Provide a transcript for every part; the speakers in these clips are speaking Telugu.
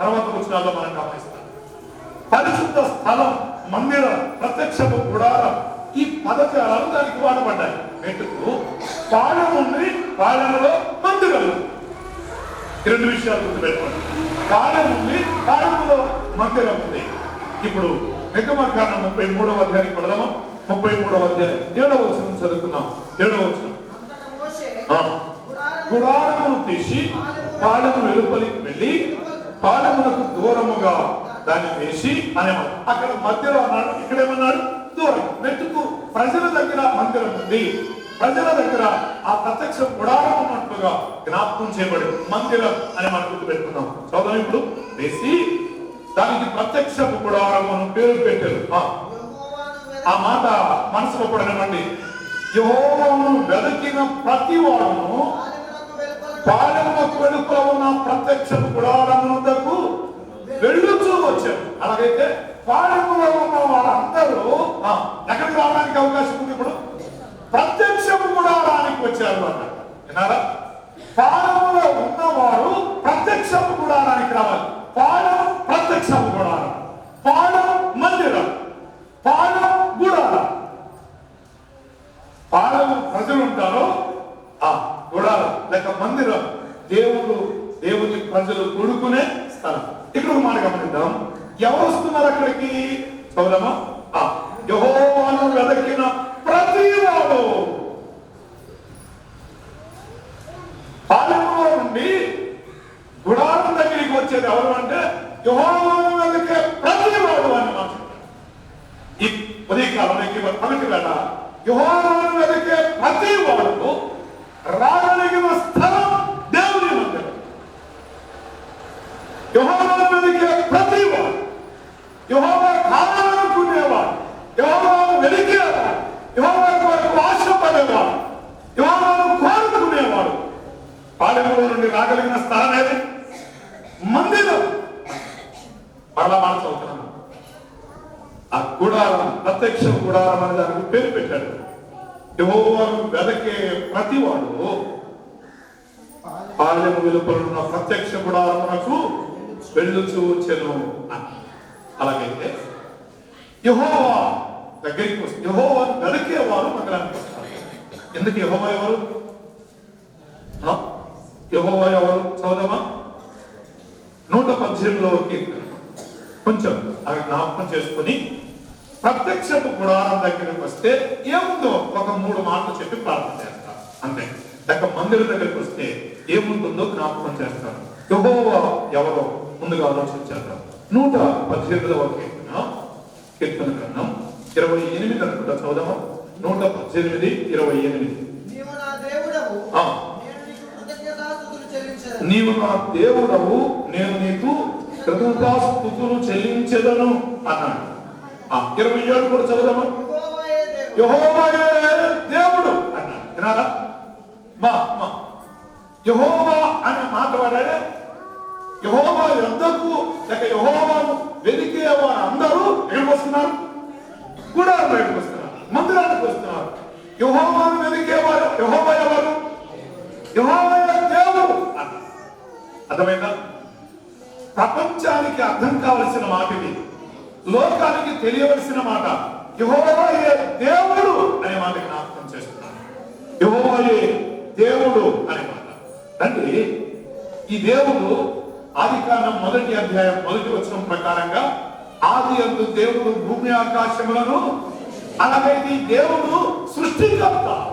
తర్వాత వచ్చినాల్లో మనం గమనిస్తాం. పరిశుద్ధ స్థలం మందిరం ప్రత్యక్షపు గుడారం ఈ పదజాలాలు దానికి వాడబడ్డాయి. మెట్టుకు పాళం ఉంది పాళంలో మందిరం రెండు విషయాలు గుర్తుపెట్టుకోండి. పాళం ఉంది పాళంలో మందిరం ఉంది. ఇప్పుడు నిగమకాండం ముప్పై మూడవ అధ్యాయానికి పడదామా ముప్పై మూడవ అధ్యాయం. ఏడవ వచనం చదువుకున్నాం ఏడవ వచనం. గుడారమును తీసి పాలము వెలుపలికి పాదములకు పాలమునకు దూరముగా దాన్ని వేసి అనేవాడు అక్కడ మధ్యలో అన్నాడు ఇక్కడ ఏమన్నాడు దూరం. మెట్టుకు ప్రజల దగ్గర మందిరం ఉంది. ప్రజల దగ్గర ఆ ప్రత్యక్ష గుడారం ఉన్నట్టుగా జ్ఞాపకం చేయబడి మందిరం అని మనం గుర్తు పెట్టుకున్నాం చదువు ఇప్పుడు. వేసి దానికి ప్రత్యక్ష గుడారం అని పేరు పెట్టారు. ఆ. ఆ మాట మనసులో కూడా పడనివ్వండి. యెహోవాను వెదకిన ప్రతి వాడును పాలెమునకు వెలుపల ఉన్న ప్రత్యక్ష గుడారమునకు వెళ్ళుచూ వచ్చారు. అలాగైతే పాలెంలో ఉన్న వాళ్ళందరూ ఆ, ఎక్కడికి రావడానికి అవకాశం ఉంది ఇప్పుడు. ప్రత్యక్ష గుడారానికి వచ్చారు అన్నమాట విన్నారా? పాలెములో ఉన్నవారు ప్రత్యక్ష గుడారానికి రావాలి. పాలెం ప్రత్యక్ష గుడారం. పాలెం మందిరం. పాలెం గుడారం పాలెం ప్రజలు ఉంటారో ఆ గుడారం లేక మందిరం దేవుడు దేవుని ప్రజలు కొడుకునే స్థలం ఇక్కడ ఒక మాట గమనిద్దాం ఎవరు వస్తున్నారు అక్కడికి చదువుదామా ఆ. యెహోవాను వెదకిన ప్రతి వాడు పాలెంలో నుండి గుడారం దగ్గరికి వచ్చేది ఎవరు అంటే యెహోవాను వెదకే ప్రతి వాడు అని మాట్లాడారు ఈ ఉదయకాలానికి పగటి వేళ యుహోవాను వెతికే ప్రతి వాడు రాగలిగిన స్థలం దేవుని మందిరం యుహోవాను వెతికే ప్రతి వాడు యుహోవా కావాలనుకునేవాడు యుహోవాను వెతికేవాడు యుహోవా కొరకు ఆశపడేవాడు యుహోవాను కోరుకునేవాడు కాగలిగిన స్థలం ఏది? మందిరం. మరలా మాట చదువుతున్నాను. ఆ గుడారం ప్రత్యక్ష గుడారం అనే దానికి పేరు పెట్టాడు. యహోవాను వెదకే ప్రతివాడు. పాలెము వెలుపలున్న ప్రత్యక్ష గుడారమునకు వెళ్ళుచు వచ్చాను అలాగైతే యహోవా దగ్గరికి వస్తే యెహోవాను వెదకేవారు మందిరానికి వస్తారు. ఎందుకు యహోవా ఎవరు? యహోవా ఎవరు? చదువుదామా? నూట పద్దెనిమిదవ కీర్తన. కొంచెం అవి జ్ఞాపకం చేసుకుని ప్రత్యక్షపు గుడారం దగ్గరికి వస్తే ఏముందో ఒక మూడు మాటలు చెప్పి ప్రార్థన చేస్తారు అంతే. లేక మందిరం దగ్గరికి వస్తే ఏముంటుందో జ్ఞాపకం చేస్తారు యహోవా ఎవరో? ముందుగా ఆలోచించారు నూట పద్దెనిమిదవ కీర్తన. కీర్తన గ్రంథం ఇరవై ఎనిమిది అనుకుంటా. చదువుదామా? నూట పద్దెనిమిది ఇరవై ఎనిమిది నీవు నా దేవుడవు ఆ. నేను నీకు కృతజ్ఞతాస్తుతులు చెల్లించదను నీవు నా దేవుడవు నేను నీకు కృతజ్ఞతాస్తుతులు చెల్లించదను అన్నాడు. ఆ ఇరవై ఏడు కూడా చదువుదామా? దేవుడు దేవుడు అన్నాడు. వినారా మా మా. యహోవా అని మాట యహోవా ఎంతకు లేక యహోవాను వెతికే వారు అందరూ ఎక్కడికి వస్తున్నారు? గుడారం బయటకు వస్తున్నారు. మందిరానికి వస్తున్నారు. యహోవాను వెతికేవారు యహోవా ఎవరు? యహోవా అర్థమైందా? ప్రపంచానికి అర్థం కావలసిన మాట ఇది. లోకానికి తెలియవలసిన మాట. యెహోవాయే దేవుడు అనే మాట జ్ఞాపకం చేస్తున్నాను. యెహోవాయే దేవుడు అనే మాట. అంటే ఈ దేవుడు ఆది కాలం మొదటి అధ్యాయం మొదటి వచనం ప్రకారంగా ఆది అందు దేవుడు భూమి ఆకాశములను అలాగైతే ఈ దేవుడు సృష్టికర్త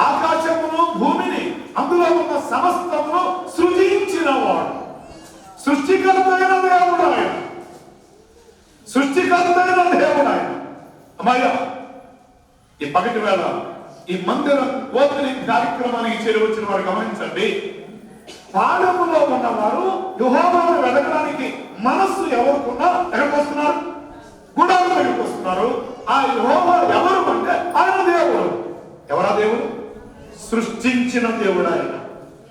ఆకాశమును భూమిని అందులో ఉన్న సమస్తమును సృజించిన వాడు సృష్టికర్త అయిన దేవుడు ఆయన సృష్టికర్త అయిన దేవుడు ఆయన అమ్మాయ ఈ పగటి వేళ ఈ మందిరం ఓపెనింగ్ కార్యక్రమానికి చేరువచ్చిన వారు గమనించండి. పాడములో ఉన్నవారు యుహోవాను వెతకడానికి మనస్సు ఎవరుకున్నా ఎక్కడికి వస్తున్నారు? గుడాల దగ్గరికి వస్తున్నారు. ఆ యుహోవా ఎవరు అంటే ఆయన దేవుడు. ఎవరా దేవుడు? సృష్టించిన దేవుడు ఆయన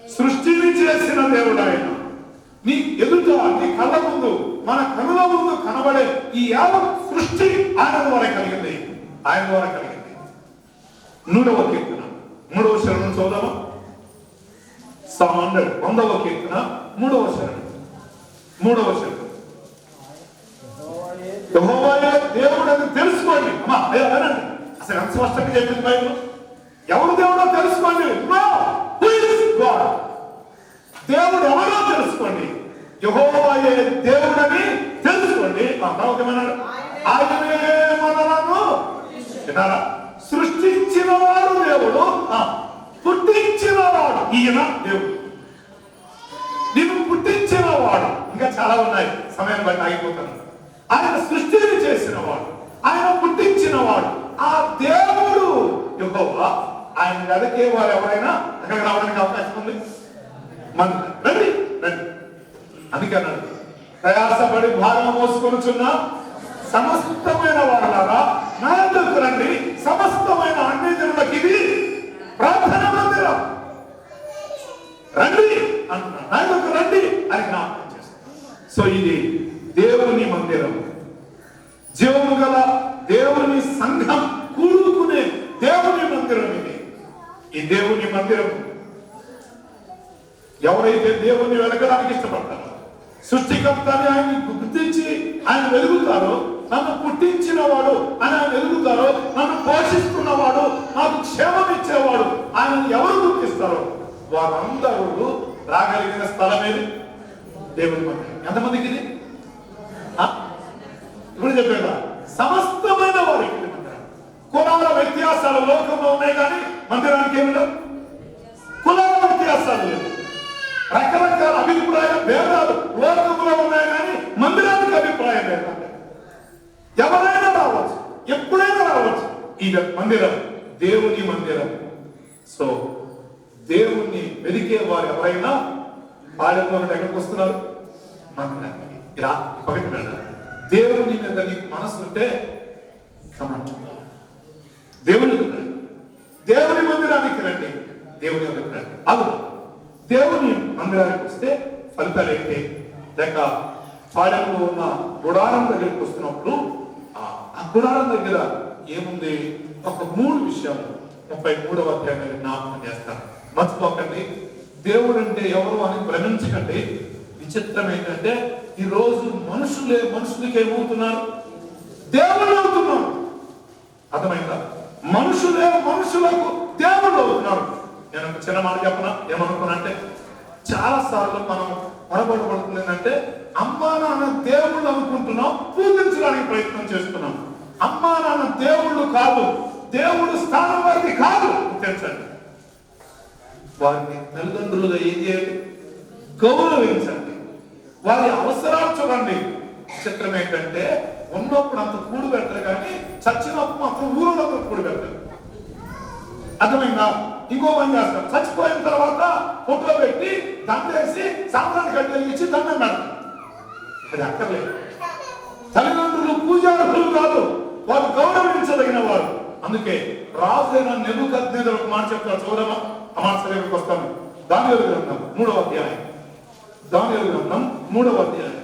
సృష్టిని చేసిన దేవుడు ఆయన నీ ఎదుట నీ కళ్ళ ముందు మన కనుల ముందు కనబడే ఈ యావత్ సృష్టి ఆయన ద్వారా కలిగింది. ఆయన ద్వారా కలిగింది. నూడవ కీర్తన. మూడవ శరణం చూద్దామా సామ్ హండ్రెడ్ వందవ కీర్తన. మూడవ శరణం. మూడవ శరణం. దేవుడు అని తెలుసుకోండి. అమ్మా అసలు ఎంత స్పష్టంగా చెప్పింది బైబుల్? ఎవరు దేవుడో తెలుసుకోండి? దేవుడు ఎవరో తెలుసుకోండి. యహోవాయే దేవుడని తెలుసుకోండి. ఆ ఆయనే మనలను విన్నారా? సృష్టించిన వాడు దేవుడు. ఆ, పుట్టించిన వాడు ఈయన దేవుడు. నిన్ను పుట్టించిన వాడు ఇంకా చాలా ఉన్నాయి. సమయం బట్టి ఆగిపోతాను. ఆయన సృష్టిని చేసిన వాడు ఆయన పుట్టించిన వాడు ఆ దేవుడు యహోవా. ఆయన వెదకే వారు ఎవరైనా అక్కడికి రావడానికి అవకాశం ఉంది? మన రండి రండి. అందుకన్నాడు ప్రయాసపడి భారం మోసుకొనుచున్న సమస్తమైన వారులారా నా ఎందుకు రండి? సమస్తమైన అన్ని జనులకు ఇది ప్రార్థన మందిరం. రండి అంటున్నా నా ఎందుకు రండి? అని జ్ఞాపకం చేస్తాను సో ఇది దేవుని మందిరం. జీవము గల దేవుని సంఘం కూడుకునే దేవుని మందిరం ఇది ఈ దేవుని మందిరం. ఎవరైతే దేవుణ్ణి వెలకడానికి ఇష్టపడతారో సృష్టికర్తని ఆయన గుర్తించి ఆయన వెలుగుతారో నన్ను పుట్టించిన వాడు అని ఆయన వెలుగుతారో నన్ను పోషిస్తున్నవాడు నాకు క్షేమం ఇచ్చేవాడు ఆయన ఎవరు గుర్తిస్తారో వారందరూ రాగలిగిన స్థలం ఏది? దేవుని మందిరం. ఎంతమందికి ఇది? ఇప్పుడు చెప్పేదా? సమస్తమైన వారికి కులాల వ్యత్యాసాలు లోకంలో ఉన్నాయి కానీ మందిరానికి ఏమి లేవు. కులాల వ్యత్యాసాలు లేవు. రకరకాల అభిప్రాయ భేదాలు లోకంలో ఉన్నాయి కానీ మందిరానికి అభిప్రాయ భేదాలు ఎవరైనా రావచ్చు ఎప్పుడైనా రావచ్చు. ఇది మందిరం దేవుని మందిరం. సో దేవుణ్ణి వెదికే వారు ఎవరైనా పాలెంలో ఎక్కడికి వస్తున్నారు? మందిరానికి. ఇలా పక్కన దేవుని మీద నీకు మనసు ఉంటే దేవుని దేవుని వద్దకు రండి అవును. దేవుని మందిరానికి వస్తే ఫలితాలు ఏంటి? లేక పాడంలో ఉన్న గుడారం దగ్గరికి వస్తున్నప్పుడు ఆ- ఆ గుడారం దగ్గర ఏముంది? ఒక మూడు విషయాలు ముప్పై మూడవ అధ్యాయంలో జ్ఞాపకం చేస్తాను. మర్చిపోకండి. దేవుడు అంటే ఎవరు అని భ్రమించకండి. విచిత్రం ఏంటంటే ఈ రోజు మనుషులే మనుషులకి ఏమవుతున్నారు దేవుళ్ళు అవుతున్నారు అర్థమైందా? మనుషులే మనుషులకు దేవుళ్ళు అవుతున్నారు నేను ఒక చిన్న మాట చెప్పనా? ఏమనుకున్నా అంటే చాలా సార్లు మనం పొరపడబడుతుంది ఏంటంటే అమ్మా నాన్న దేవుళ్ళు అనుకుంటున్నాం పూజించడానికి ప్రయత్నం చేస్తున్నాం. అమ్మా నాన్న దేవుళ్ళు కాదు దేవుడు స్థానం వారికి కాదు తెలుసండి. వారిని తల్లిదండ్రులుగా ఏం చేయాలి? గౌరవించండి. వారి అవసరాలు చూడండి. చిత్రం ఏంటంటే ఉన్నప్పుడు అంత కూడు పెడతారు కానీ చచ్చినప్పుడు మాత్రం ఊరిలో కూడు పెడతారు అర్థమైందా? ఇంకో పని చేస్తాం. చచ్చిపోయిన తర్వాత ఫోటో పెట్టి దండేసి సాంబ్రాన్ని కట్టి ఇచ్చి దండం పెడతాం. అది అక్కర్లేదు. తల్లిదండ్రులు పూజారులు కాదు వారు గౌరవించదగిన వారు. అందుకే రాజైన నెబుకద్నేదర్ ఒక మాట చెప్తారు. చూడమా ఆ మాట సరిగ్గా వస్తాను. దాని గ్రంథం మూడవ అధ్యాయం. దాని గ్రంథం మూడవ అధ్యాయం.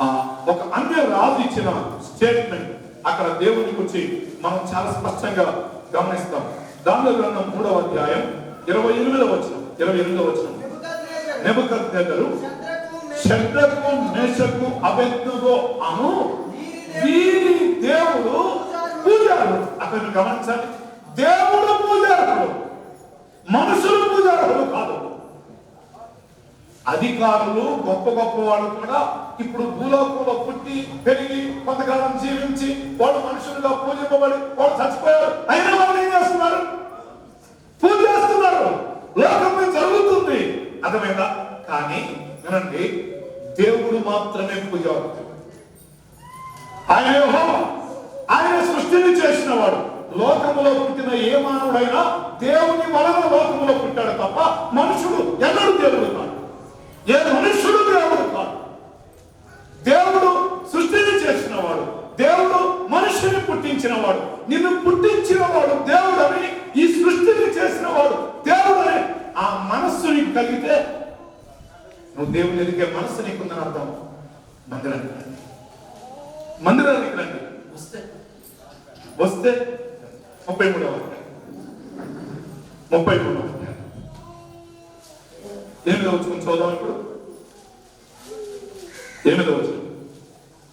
ఆ, ఒక అన్య రాజు ఇచ్చిన స్టేట్మెంట్ అక్కడ దేవుని గురించి మనం చాలా స్పష్టంగా గమనిస్తాం. దానిలో గ్రంథం మూడవ అధ్యాయం ఇరవై ఎనిమిదవ వచనం ఇరవై ఎనిమిదవ వచనం. నెబుకద్నెజరు నెబుకద్నేదరు శబ్దకు మేషకు, మేషకు అను వీరి దేవుడు పూజారుడు. అతను గమనించాలి దేవుడు పూజారుడు. మనుషులు అధికారులు గొప్ప గొప్ప వాళ్ళు కూడా ఇప్పుడు భూలోకంలో పుట్టి పెరిగి కొంతకాలం జీవించి వాళ్ళు మనుషులుగా పూజింపబడి వాళ్ళు చచ్చిపోయారు. అయినా వాళ్ళు ఏం చేస్తున్నారు? పూజ చేస్తున్నారు. లోకం జరుగుతుంది. అర్థమైందా? కానీ వినండి దేవుడు మాత్రమే పూజ ఆయన ఆయన సృష్టిని చేసిన వాడు లోకములో పుట్టిన ఏ మానవుడైనా దేవుని వలన లోకములో పుట్టాడు తప్ప మనుషుడు ఎన్నడూ దేవుడు కాదు. ఏ మనుషుడు దేవుడు కాదు. దేవుడు సృష్టిని చేసిన వాడు దేవుడు మనుషుని పుట్టించిన వాడు నిన్ను పుట్టించిన వాడు దేవుడని ఈ సృష్టిని చేసిన వాడు దేవుడని ఆ మనస్సు నీకు కలిగితే నువ్వు దేవుని ఎదిగే మనస్సు నీకుందని అర్థం. మందిరానికి రండి. మందిరానికి రండి. వస్తే. వస్తే ముప్పై మూడవ. ముప్పై మూడవ. అధ్యాయం. ఎనిమిదవ వచ్చుకుని చూద్దాం ఇప్పుడు ఎనిమిది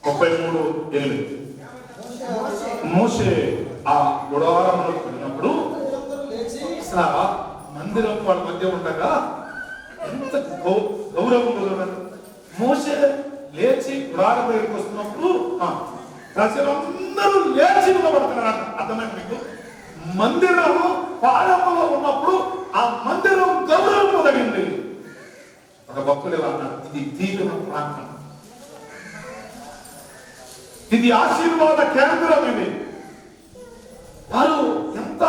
ముప్పై మూడు ఎనిమిది. మోసే ఆ గుడారంలో వెళ్ళినప్పుడు మందిరం వాళ్ళ మధ్య ఉండగా ఎంత గౌ- గౌరవం చూడండి మోసే లేచి గుడారం దగ్గరికి వస్తున్నప్పుడు ప్రజలందరూ లేచి నిలబడుతున్నారు. అర్థమైంది మీకు? మందిరం పాలనలో ఉన్నప్పుడు ఆ మందిరం గౌరవం పొందగింది ఒక భక్తులు ఇలా అన్నారు ఇది దీవెన ప్రాంతం ఇది ఆశీర్వాద కేంద్రం ఇది. వారు ఎంత